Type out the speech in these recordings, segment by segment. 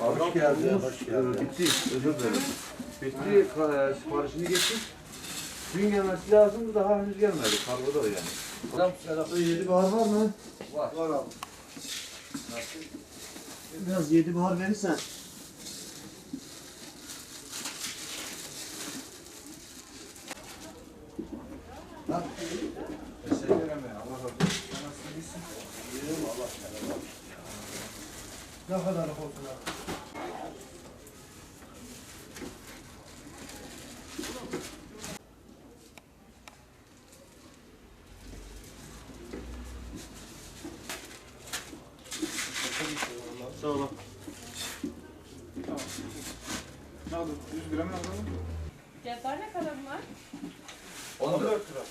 Hoş geldin. Hoş geldin. Bitti. Özür dilerim. Bitti. Ka- Siparişini geçtik. Dün gelmesi lazımdı. Daha henüz gelmedi. Kargoda yani. Selam selam. Yedi bahar var mı? Var. Var abi. Biraz yedi bahar verirsen. Lan. Teşekkür ederim. Allah razı. Ne kadar olsun? Sağ olun. Tamam. Ne aldın? 100 gram ne aldın? Fiyatlar ne kadar bunlar? 14 lira.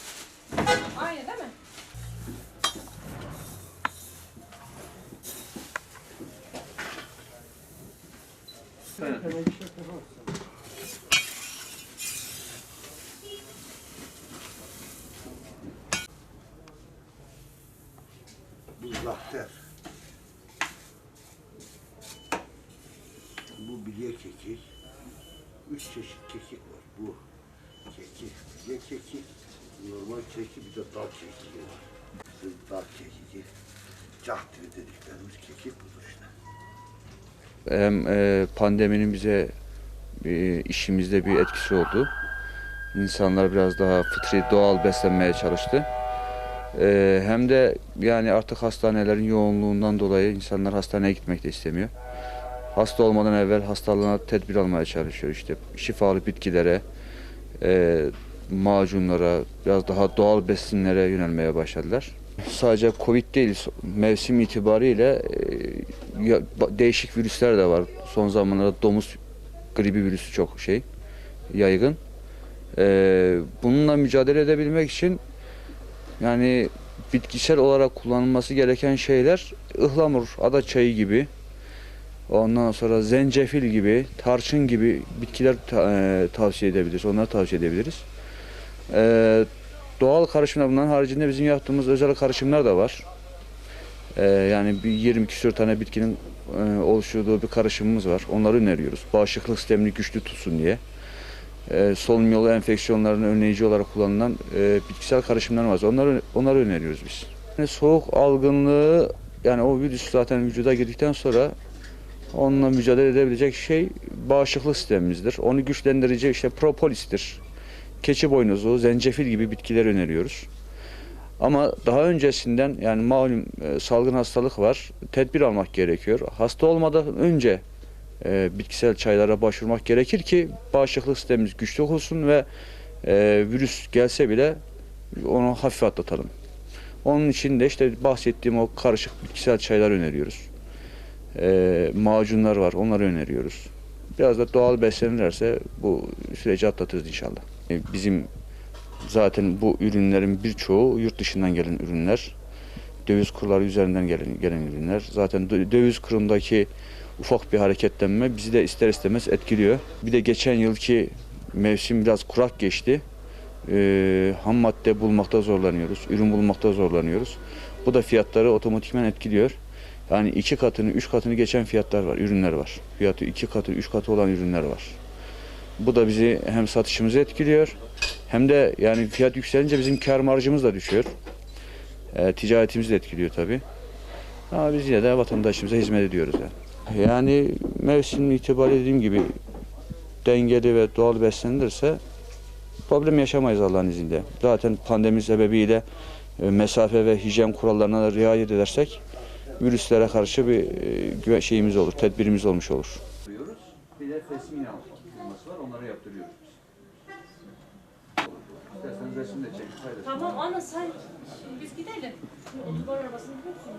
Aynı değil mi? Bu Bu bilye kekik. Üç çeşit kekik var. Bu kekik, bilye kekik, normal kekik, bir de dal kekiki var. Bu dal kekiki. Cahtiri dediklerimiz kekik budur işte. hem e, pandeminin bize e, işimizde bir etkisi oldu. İnsanlar biraz daha fıtri, doğal beslenmeye çalıştı. E, hem de yani artık hastanelerin yoğunluğundan dolayı insanlar hastaneye gitmek de istemiyor. Hasta olmadan evvel hastalığına tedbir almaya çalışıyor. İşte şifalı bitkilere, e, macunlara, biraz daha doğal besinlere yönelmeye başladılar. Sadece Covid değil, mevsim itibariyle e, değişik virüsler de var. Son zamanlarda domuz gribi virüsü çok şey yaygın. E, bununla mücadele edebilmek için yani bitkisel olarak kullanılması gereken şeyler ıhlamur, ada çayı gibi, ondan sonra zencefil gibi, tarçın gibi bitkiler e, tavsiye edebiliriz. Onları tavsiye edebiliriz. E, doğal karışımlar bunların haricinde bizim yaptığımız özel karışımlar da var. Ee, yani bir 20 küsur tane bitkinin e, oluşturduğu bir karışımımız var. Onları öneriyoruz. Bağışıklık sistemini güçlü tutsun diye. Ee, solunum yolu enfeksiyonlarının önleyici olarak kullanılan e, bitkisel karışımlar var. Onları onları öneriyoruz biz. Yani soğuk algınlığı yani o virüs zaten vücuda girdikten sonra onunla mücadele edebilecek şey bağışıklık sistemimizdir. Onu güçlendirici işte propolistir keçi boynuzu, zencefil gibi bitkiler öneriyoruz. Ama daha öncesinden yani malum e, salgın hastalık var. Tedbir almak gerekiyor. Hasta olmadan önce e, bitkisel çaylara başvurmak gerekir ki bağışıklık sistemimiz güçlü olsun ve e, virüs gelse bile onu hafif atlatalım. Onun için de işte bahsettiğim o karışık bitkisel çaylar öneriyoruz. E, macunlar var, onları öneriyoruz. Biraz da doğal beslenirlerse bu süreci atlatırız inşallah. E, Bizim zaten bu ürünlerin birçoğu yurt dışından gelen ürünler. Döviz kurları üzerinden gelen, gelen ürünler. Zaten dö- döviz kurundaki ufak bir hareketlenme bizi de ister istemez etkiliyor. Bir de geçen yılki mevsim biraz kurak geçti. E, ham madde bulmakta zorlanıyoruz, ürün bulmakta zorlanıyoruz. Bu da fiyatları otomatikman etkiliyor. Yani iki katını, üç katını geçen fiyatlar var, ürünler var. Fiyatı iki katı, üç katı olan ürünler var. Bu da bizi hem satışımızı etkiliyor hem de yani fiyat yükselince bizim kar marjımız da düşüyor. E, ticaretimizi de etkiliyor tabii. Ama biz yine de vatandaşımıza hizmet ediyoruz yani. Yani mevsim itibariyle dediğim gibi dengeli ve doğal beslenilirse problem yaşamayız Allah'ın izniyle. Zaten pandemi sebebiyle e, mesafe ve hijyen kurallarına riayet edersek virüslere karşı bir e, güve- şeyimiz olur, tedbirimiz olmuş olur. Yapıyoruz. Bir de fesmin firması var. Onları yaptırıyoruz. İsterseniz resim de çekin. Tamam ana sen biz gidelim. Otobar arabasını biliyorsun.